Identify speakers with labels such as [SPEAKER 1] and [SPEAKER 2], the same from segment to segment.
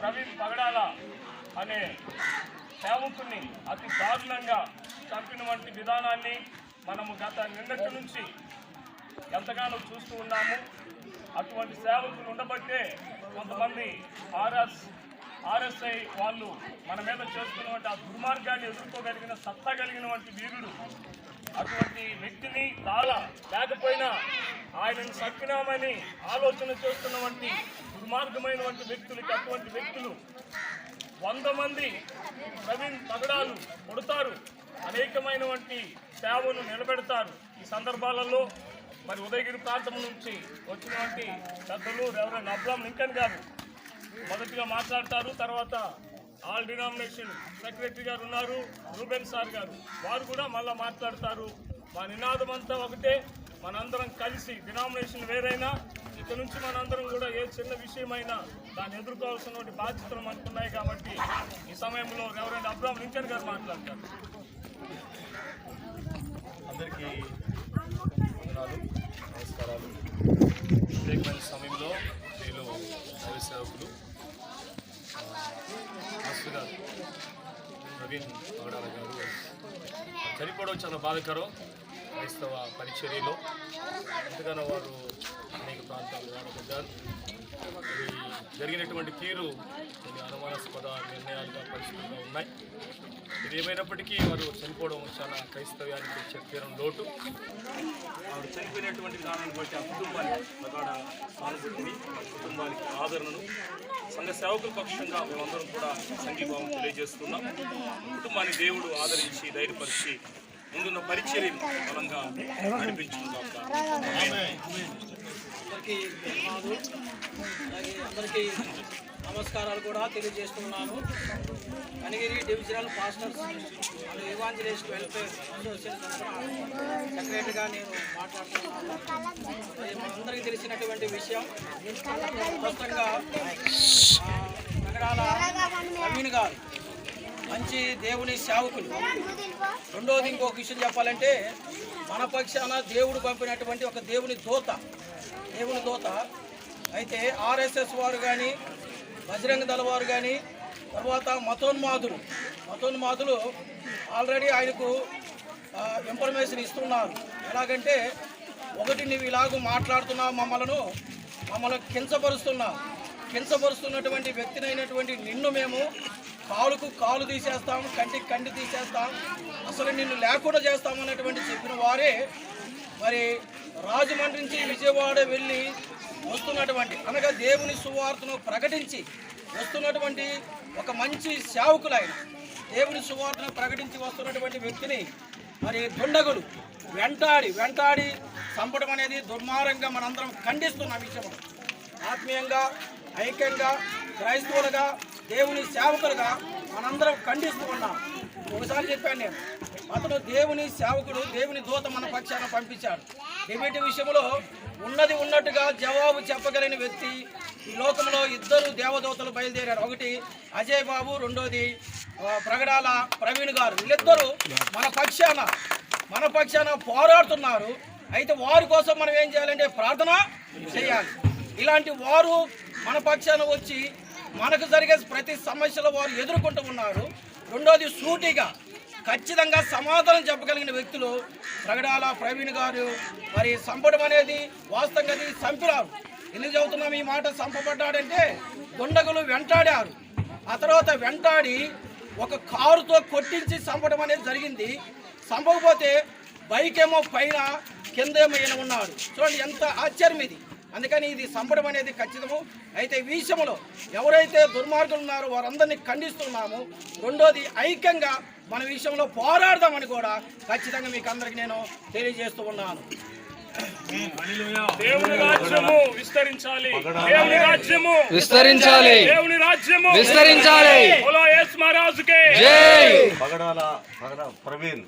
[SPEAKER 1] ప్రవీణ్ పగడాల అనే సేవకుని అతి దారుణంగా చంపినటువంటి విధానాన్ని మనము గత నిన్నటి నుంచి ఎంతగానో చూస్తూ ఉన్నాము. అటువంటి సేవకులు ఉండబట్టే కొంతమంది ఆర్ఎస్ ఆర్ఎస్ఐ వాళ్ళు మన మీద చేస్తున్నటువంటి ఆ దుర్మార్గాన్ని ఎదుర్కోగలిగిన సత్తా కలిగినటువంటి వీరుడు. అటువంటి వ్యక్తిని చాలా లేకపోయినా ఆయనను చంపినామని ఆలోచన చేస్తున్నటువంటి దుర్మార్గమైనటువంటి వ్యక్తులకి అటువంటి వ్యక్తులు వంద మంది ప్రవీణ్ తగడాలు కొడతారు. అనేకమైనటువంటి సేవను నిలబెడతారు. ఈ సందర్భాలలో మరి ఉదయగిరి ప్రాంతం నుంచి వచ్చినటువంటి పెద్దలు ఎవరైనా అబ్రామ్ లింకన్ గారు మొదటిగా మాట్లాడతారు తర్వాత ఆల్ డినామినేషన్ సెక్రటరీ గారు ఉన్నారు రూబెన్ సార్ గారు. వారు కూడా మళ్ళీ మాట్లాడతారు. మా నినాదం అంతా ఒకటే మనందరం కలిసి డినామినేషన్ వేరైనా ఇక నుంచి మనందరం కూడా ఏ చిన్న విషయమైనా దాన్ని ఎదుర్కోవాల్సినటువంటి బాధ్యతలు మనకున్నాయి కాబట్టి ఈ సమయంలో ఎవరైనా అబ్రామ్ లింకన్ గారు మాట్లాడతారు.
[SPEAKER 2] అందరికీ నమస్కారాలు. ప్రత్యేకమైన సమయంలో నేను సేవకులు మాస్టర్ గారు ప్రవీణ్ పగడాల గారు. చనిపోవడం చాలా బాధాకరం. క్రైస్తవ పరిచర్యలో ఎంతగానో వారు అనేక ప్రాంతాలు వాడబడ్డారు మరి జరిగినటువంటి తీరు కొన్ని అనుమానాస్పద నిర్ణయాలుగా పరిస్థితులుగా ఉన్నాయి. ఇది ఏమైనప్పటికీ వారు చనిపోవడం చాలా క్రైస్తవ్యానికి వచ్చే తీరం లోటు. వారు చనిపోయినటువంటి కారణాన్ని బట్టి ఆ కుటుంబానికి ప్రగాఢ సానుభూతిని కుటుంబానికి ఆదరణను సంఘ సేవకుల పక్షంగా మేమందరం కూడా సంఘీభావం తెలియజేస్తున్నాం. కుటుంబాన్ని దేవుడు ఆదరించి ధైర్యపరిచి ముందున్న పరిచర్యను బలంగా నడిపించుకుందాం.
[SPEAKER 3] అందరికీ అలాగే అందరికీ నమస్కారాలు కూడా తెలియజేస్తున్నాను. కనిగిరి డివిజనల్ పాస్టర్స్ మరియు ఇవాంజలిస్ట్ వెల్ఫేర్ అసోసియేషన్ తరఫున సెక్రటరీగా నేను మాట్లాడుతున్నాను. అందరికీ మనందరికీ తెలిసినటువంటి విషయం ప్రస్తుతంగా నగరాల ప్రవీణ్ గారు మంచి దేవుని సేవకులు. రెండోది ఇంకొక విషయం చెప్పాలంటే మన పక్షాన దేవుడు పంపినటువంటి ఒక దేవుని దూత. దేవుని దూత. అయితే ఆర్ఎస్ఎస్ వారు కానీ బజరంగ దళ వారు కానీ తర్వాత మతోన్మాదులు. మతోన్మాదులు ఆల్రెడీ ఆయనకు ఇన్ఫర్మేషన్ ఇస్తున్నారు. ఎలాగంటే ఒకటి నువ్వు ఇలాగ మాట్లాడుతున్నావు మమ్మలను మమ్మల్ని కించపరుస్తున్నావు కించపరుస్తున్నటువంటి వ్యక్తినైనటువంటి నిన్ను మేము కాలుకు కాలు తీసేస్తాం కంటికి కంటి తీసేస్తాం. అసలు నిన్ను లేకుండా చేస్తాం అన్నటువంటి చెప్పిన వారే మరి రాజమండ్రి నుంచి విజయవాడ వెళ్ళి వస్తున్నటువంటి అనగా దేవుని సువార్తను ప్రకటించి వస్తున్నటువంటి ఒక మంచి సేవకులైన దేవుని సువార్తను ప్రకటించి వస్తున్నటువంటి వ్యక్తిని మరి దుండగులు వెంటాడి వెంటాడి చంపడం అనేది దుర్మార్గంగా మనందరం ఖండిస్తున్న విషయం ఆత్మీయంగా ఐక్యంగా క్రైస్తవులుగా దేవుని సేవకులుగా మనందరం ఖండిస్తూ ఉన్నాం. ఒకసారి చెప్పాను నేను. అతను దేవుని సేవకుడు దేవుని దూత మన పక్షాన పంపించాడు. డిబేట్ విషయంలో ఉన్నది ఉన్నట్టుగా జవాబు చెప్పగలిగిన వ్యక్తి ఈ లోకంలో ఇద్దరు దేవదూతలు బయలుదేరారు. ఒకటి అజయ్ బాబు రెండోది ప్రగడాల ప్రవీణ్ గారు. వీళ్ళిద్దరూ మన పక్షాన మన పక్షాన పోరాడుతున్నారు. అయితే వారి కోసం మనం ఏం చేయాలంటే ప్రార్థన చేయాలి. ఇలాంటి వారు మన పక్షాన వచ్చి మనకు జరిగే ప్రతి సమస్యలో వారు ఎదుర్కొంటూ ఉన్నారు. రెండోది సూటిగా ఖచ్చితంగా సమాధానం చెప్పగలిగిన వ్యక్తులు ప్రగడాల ప్రవీణ్ గారు. మరి చంపడం అనేది వాస్తవంగా అది చంపినారు ఎందుకు చెబుతున్నాం ఈ మాట? చంపబడ్డాడంటే గుండగులు వెంటాడారు. ఆ తర్వాత వెంటాడి ఒక కారుతో కొట్టించి చంపడం అనేది జరిగింది. చంపకపోతే బైక్ ఏమో పైన కిందేమో ఈయన ఉన్నాడు. చూడండి ఎంత ఆశ్చర్యం ఇది. అందుకని ఇది చంపడం అనేది ఖచ్చితము. అయితే ఈ విషయంలో ఎవరైతే దుర్మార్గులు ఉన్నారో వారందరినీ ఖండిస్తున్నాము. రెండోది ఐక్యంగా మన విషయంలో పోరాడదామని కూడా ఖచ్చితంగా మీకు అందరికి నేను తెలియజేస్తూ ఉన్నాను.
[SPEAKER 1] దేవుని రాజ్యము విస్తరించాలి. దేవుని రాజ్యము
[SPEAKER 4] విస్తరించాలి.
[SPEAKER 1] దేవుని రాజ్యము
[SPEAKER 4] విస్తరించాలి.
[SPEAKER 1] బోలో యేసు మహారాజుకే.
[SPEAKER 4] జై.
[SPEAKER 5] పగడాల పగడ ప్రవీణ్.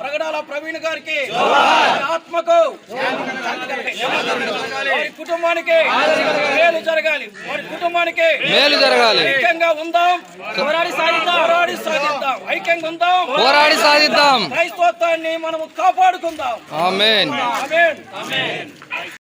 [SPEAKER 3] ప్రగడాల ప్రవీణ్ గారికి ఆత్మకు వారి కుటుంబానికి మేలు జరగాలి. వారి కుటుంబానికి
[SPEAKER 4] మేలు జరగాలి.
[SPEAKER 3] ఐక్యంగా ఉందాం. పోరాడి సాధిద్దాం. పోరాడి సాధిద్దాం. ఐక్యంగా ఉందాం.
[SPEAKER 4] పోరాడి సాధిద్దాం.
[SPEAKER 3] క్రైస్తవత్వాన్ని మనము కాపాడుకుందాం.
[SPEAKER 4] ఆమెన్.
[SPEAKER 3] ఆమేన్. ఆమేన్.